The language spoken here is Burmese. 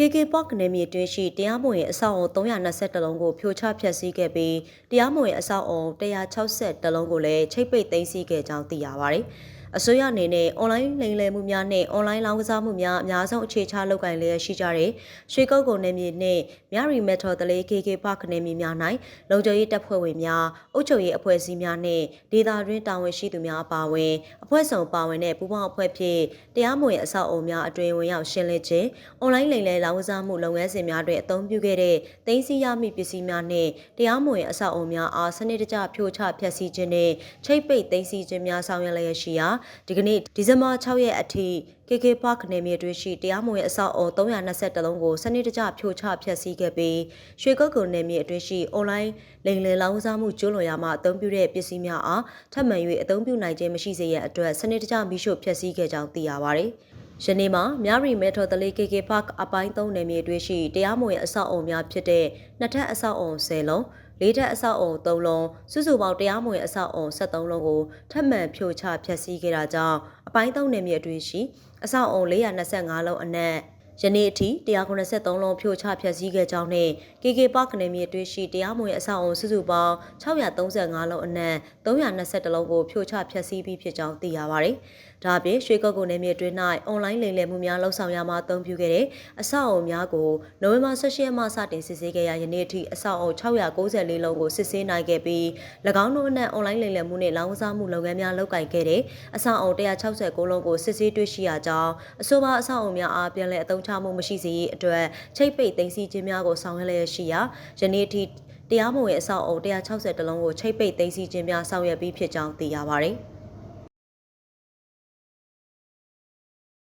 KK Park နယ်မြေတွင်းရှိတရားမဝင်အဆောက်အုံ320လုံးကိုဖြိုချဖျက်ဆီးခဲ့ပြီးတရားမဝင်အဆောက်အုံ160လုံးကိုလည်းချိတ်ပိတ်သိမ်းဆည်းခဲ့ကြောင်းသိရပါတယ်။ အစိုးရအနေနဲ့အွန်လိုင်းလိမ်လည်မှုများနဲ့အွန်လိုင်းလောင်းကစားမှုများအများဆုံးအခြေချလုပ်ကိုင်လျက်ရှိကြတဲ့ရွှေကုတ်ကုံနယ်မြေနဲ့မြရီမက်ထရိုတလေး KK Park နယ်မြေများ၌လုံခြုံရေးတပ်ဖွဲ့ဝင်များအုပ်ချုပ်ရေးအဖွဲ့အစည်းများနဲ့ဒေသတွင်းတာဝန်ရှိသူများအပါအဝင်အဖွဲ့ဆောင်ပါဝင်တဲ့ပူးပေါင်းအဖွဲ့ဖြင့်တရားမဝင်အဆောက်အအုံများအတွင်ဝင်ရောက်ရှင်းလင်းခြင်းအွန်လိုင်းလိမ်လည်လောင်းကစားမှုလုပ်ငန်းစဉ်များတွင်အသုံးပြုခဲ့တဲ့သိမ်းဆည်းရမည့်ပစ္စည်းများနှင့်တရားမဝင်အဆောက်အအုံများအားစနစ်တကျဖြိုချဖျက်ဆီးခြင်းနှင့်ချိတ်ပိတ်သိမ်းဆည်းခြင်းများဆောင်ရွက်လျက်ရှိရာဒီကနေ့ဒီဇင်ဘာ6ရက်အထိ KK Park နယ်မြေတွင်ရှိတရားမဝင်အဆောက်အုံ321လုံးကိုစနစ်တကျဖြိုချဖျက်ဆီးခဲ့ပြီးရွှေကုတ်ကုံနယ်မြေအတွင်းရှိအွန်လိုင်းလိမ်လည်လောင်းစားမှုကျူးလွန်ရာမှာအသုံးပြုတဲ့ပစ္စည်းများအားထပ်မံ၍အသုံးပြုနိုင်ခြင်းမရှိစေရန်အတွက်စနစ်တကျမိရှုဖျက်ဆီးခဲ့ကြောင်းသိရပါသည်။ယနေ့မှာမြရီမဲထော်တလေး KK Park အပိုင်း3နယ်မြေတွင်ရှိတရားမဝင်အဆောက်အုံများဖြစ်တဲ့နှစ်ထပ်အဆောက်အုံ10လုံး လေးထပ်အဆောက်အုံ3လုံးစုစုပေါင်းတရားမဝင်အဆောက်အုံ73လုံးကိုထပ်မံဖြိုချဖျက်ဆီးခဲ့တာကြောင့်အပိုင်း3နယ်မြေအတွင်းရှိအဆောက်အုံ425လုံးအနက် ယနေ့အထိ193လုံးဖြိုချဖျက်ဆီးခဲ့ကြောင်းနဲ့ KK Park နယ်မြေအတွင်းရှိတရားမဝင်အဆောက်အုံစုစုပေါင်း635လုံးအနက်321လုံးကိုဖြိုချဖျက်ဆီးပြီးဖြစ်ကြောင်းသိရပါတယ်။ဒါအပြင်ရွှေကုတ်ကုန်းနယ်မြေအတွင်း၌အွန်လိုင်းလိမ်လည်မှုများလှုပ်ဆောင်ရမှာအသုံးပြုခဲ့တဲ့အဆောက်အုံများကိုနိုဝင်ဘာ16ရက်မှစတင်စစ်ဆေးခဲ့ရယနေ့အထိအဆောက်အုံ694လုံးကိုစစ်ဆေးနိုင်ခဲ့ပြီး၎င်းတို့အနက်အွန်လိုင်းလိမ်လည်မှုနဲ့လောင်းကစားမှုလုပ်ငန်းများလုပ်ကိုင်ခဲ့တဲ့အဆောက်အုံ169လုံးကိုစစ်ဆေးတွေ့ရှိရကြောင်းအဆိုပါအဆောက်အုံများအားပြန်လည်အသုံးချမှုမရှိစေရေးအတွက်ချိတ်ပိတ်သိမ်းဆည်းခြင်းများကိုဆောင်ရွက်လျက်ရှိရာယနေ့အထိတရားမဝင်အဆောက်အုံ160တလုံးကိုချိတ်ပိတ်သိမ်းဆည်းခြင်းများဆောင်ရွက်ပြီးဖြစ်ကြောင်းသိရပါသည်။